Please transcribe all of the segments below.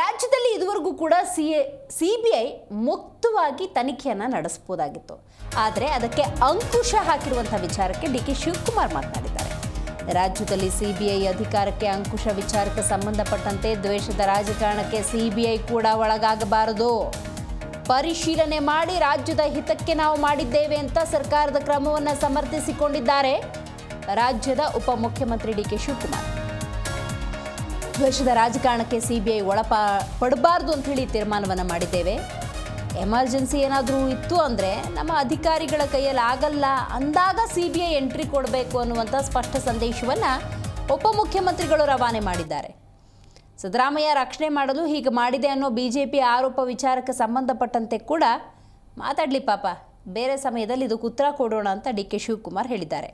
ರಾಜ್ಯದಲ್ಲಿ ಇದುವರೆಗೂ ಕೂಡ ಸಿ ಸಿ ಬಿ ಐ ಮುಕ್ತವಾಗಿ ತನಿಖೆಯನ್ನು ನಡೆಸಬಹುದಾಗಿತ್ತು. ಆದರೆ ಅದಕ್ಕೆ ಅಂಕುಶ ಹಾಕಿರುವಂಥ ವಿಚಾರಕ್ಕೆ ಡಿ ಕೆ ಶಿವಕುಮಾರ್ ಮಾತನಾಡಿದ್ದಾರೆ. ರಾಜ್ಯದಲ್ಲಿ ಸಿಬಿಐ ಅಧಿಕಾರಕ್ಕೆ ಅಂಕುಶ ವಿಚಾರಕ್ಕೆ ಸಂಬಂಧಪಟ್ಟಂತೆ ದ್ವೇಷದ ರಾಜಕಾರಣಕ್ಕೆ ಸಿಬಿಐ ಕೂಡ ಒಳಗಾಗಬಾರದು. ಪರಿಶೀಲನೆ ಮಾಡಿ ರಾಜ್ಯದ ಹಿತಕ್ಕೆ ನಾವು ಮಾಡಿದ್ದೇವೆ ಅಂತ ಸರ್ಕಾರದ ಕ್ರಮವನ್ನು ಸಮರ್ಥಿಸಿಕೊಂಡಿದ್ದಾರೆ. ರಾಜ್ಯದ ಉಪಮುಖ್ಯಮಂತ್ರಿ ಡಿ ಕೆ ಶಿವಕುಮಾರ್. ದ್ವೇಷದ ರಾಜಕಾರಣಕ್ಕೆ ಸಿಬಿಐ ಒಳಪ ಪಡಬಾರ್ದು ಅಂತ ಹೇಳಿ ತೀರ್ಮಾನವನ್ನು ಮಾಡಿದ್ದೇವೆ. ಎಮರ್ಜೆನ್ಸಿ ಏನಾದರೂ ಇತ್ತು ಅಂದರೆ ನಮ್ಮ ಅಧಿಕಾರಿಗಳ ಕೈಯಲ್ಲಿ ಆಗಲ್ಲ, ಅಂದಾಗ ಸಿ ಬಿ ಐ ಎಂಟ್ರಿ ಕೊಡಬೇಕು ಅನ್ನುವಂಥ ಸ್ಪಷ್ಟ ಸಂದೇಶವನ್ನು ಉಪಮುಖ್ಯಮಂತ್ರಿಗಳು ರವಾನೆ ಮಾಡಿದ್ದಾರೆ. ಸಿದ್ದರಾಮಯ್ಯ ರಕ್ಷಣೆ ಮಾಡಲು ಹೀಗೆ ಮಾಡಿದೆ ಅನ್ನೋ ಬಿ ಜೆ ಪಿ ಆರೋಪ ವಿಚಾರಕ್ಕೆ ಸಂಬಂಧಪಟ್ಟಂತೆ ಕೂಡ ಮಾತಾಡಲಿ ಪಾಪ, ಬೇರೆ ಸಮಯದಲ್ಲಿ ಇದಕ್ಕೆ ಉತ್ತರ ಕೊಡೋಣ ಅಂತ ಡಿ ಕೆ ಶಿವಕುಮಾರ್ ಹೇಳಿದ್ದಾರೆ.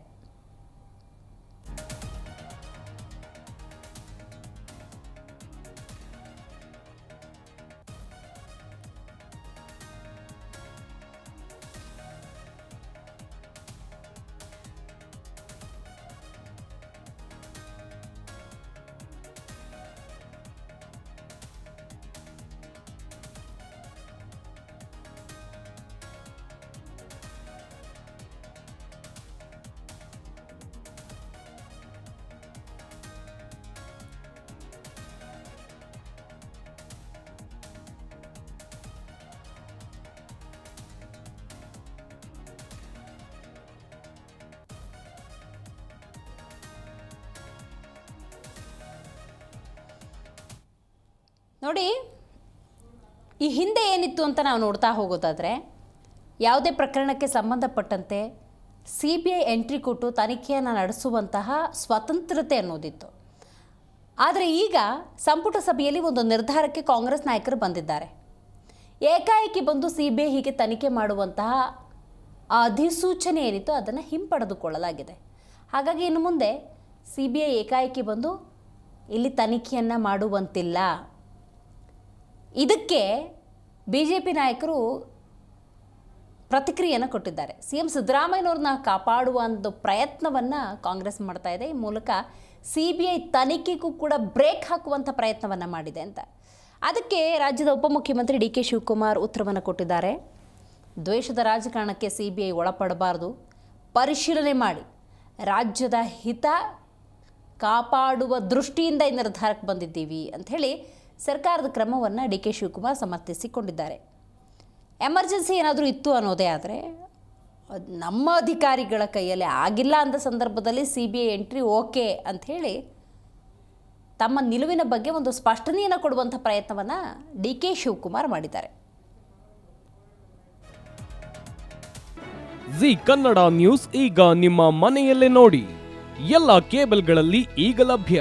ನೋಡಿ, ಈ ಹಿಂದೆ ಏನಿತ್ತು ಅಂತ ನಾವು ನೋಡ್ತಾ ಹೋಗೋದಾದರೆ, ಯಾವುದೇ ಪ್ರಕರಣಕ್ಕೆ ಸಂಬಂಧಪಟ್ಟಂತೆ ಸಿ ಬಿ ಐ ಎಂಟ್ರಿ ಕೊಟ್ಟು ತನಿಖೆಯನ್ನು ನಡೆಸುವಂತಹ ಸ್ವತಂತ್ರತೆ ಅನ್ನೋದಿತ್ತು. ಆದರೆ ಈಗ ಸಂಪುಟ ಸಭೆಯಲ್ಲಿ ಒಂದು ನಿರ್ಧಾರಕ್ಕೆ ಕಾಂಗ್ರೆಸ್ ನಾಯಕರು ಬಂದಿದ್ದಾರೆ. ಏಕಾಏಕಿ ಬಂದು ಸಿ ಬಿ ಐ ಹೀಗೆ ತನಿಖೆ ಮಾಡುವಂತಹ ಅಧಿಸೂಚನೆ ಏನಿತ್ತು ಅದನ್ನು ಹಿಂಪಡೆದುಕೊಳ್ಳಲಾಗಿದೆ. ಹಾಗಾಗಿ ಇನ್ನು ಮುಂದೆ ಸಿ ಬಿ ಐ ಏಕಾಏಕಿ ಬಂದು ಇಲ್ಲಿ ತನಿಖೆಯನ್ನು ಮಾಡುವಂತಿಲ್ಲ. ಇದಕ್ಕೆ ಬಿ ಜೆ ಪಿ ನಾಯಕರು ಪ್ರತಿಕ್ರಿಯೆಯನ್ನು ಕೊಟ್ಟಿದ್ದಾರೆ. ಸಿ ಎಂ ಸಿದ್ದರಾಮಯ್ಯನವ್ರನ್ನ ಕಾಪಾಡುವ ಒಂದು ಪ್ರಯತ್ನವನ್ನು ಕಾಂಗ್ರೆಸ್ ಮಾಡ್ತಾ ಇದೆ. ಈ ಮೂಲಕ ಸಿ ಬಿ ಐ ತನಿಖೆಗೂ ಕೂಡ ಬ್ರೇಕ್ ಹಾಕುವಂಥ ಪ್ರಯತ್ನವನ್ನು ಮಾಡಿದೆ ಅಂತ. ಅದಕ್ಕೆ ರಾಜ್ಯದ ಉಪಮುಖ್ಯಮಂತ್ರಿ ಡಿ ಕೆ ಶಿವಕುಮಾರ್ ಉತ್ತರವನ್ನು ಕೊಟ್ಟಿದ್ದಾರೆ. ದ್ವೇಷದ ರಾಜಕಾರಣಕ್ಕೆ ಸಿ ಬಿ ಐ ಒಳಪಡಬಾರ್ದು. ಪರಿಶೀಲನೆ ಮಾಡಿ. ರಾಜ್ಯದ ಹಿತ ಕಾಪಾಡುವ ದೃಷ್ಟಿಯಿಂದ ಈ ನಿರ್ಧಾರಕ್ಕೆ ಬಂದಿದ್ದೀವಿ ಅಂಥೇಳಿ ಸರ್ಕಾರದ ಕ್ರಮವನ್ನು ಡಿ ಕೆ ಶಿವಕುಮಾರ್ ಸಮರ್ಥಿಸಿಕೊಂಡಿದ್ದಾರೆ. ಎಮರ್ಜೆನ್ಸಿ ಏನಾದರೂ ಇತ್ತು ಅನ್ನೋದೇ ಆದರೆ ನಮ್ಮ ಅಧಿಕಾರಿಗಳ ಕೈಯಲ್ಲಿ ಆಗಿಲ್ಲ ಅಂದ ಸಂದರ್ಭದಲ್ಲಿ C B I entry okay ಅಂಥೇಳಿ ತಮ್ಮ ನಿಲುವಿನ ಬಗ್ಗೆ ಒಂದು ಸ್ಪಷ್ಟನೆಯನ್ನು ಕೊಡುವಂಥ ಪ್ರಯತ್ನವನ್ನು ಡಿ ಕೆ ಶಿವಕುಮಾರ್ ಮಾಡಿದ್ದಾರೆ. ಜಿ ಕನ್ನಡ ನ್ಯೂಸ್ ಈಗ ನಿಮ್ಮ ಮನೆಯಲ್ಲೇ ನೋಡಿ. ಎಲ್ಲ ಕೇಬಲ್ಗಳಲ್ಲಿ ಈಗ ಲಭ್ಯ.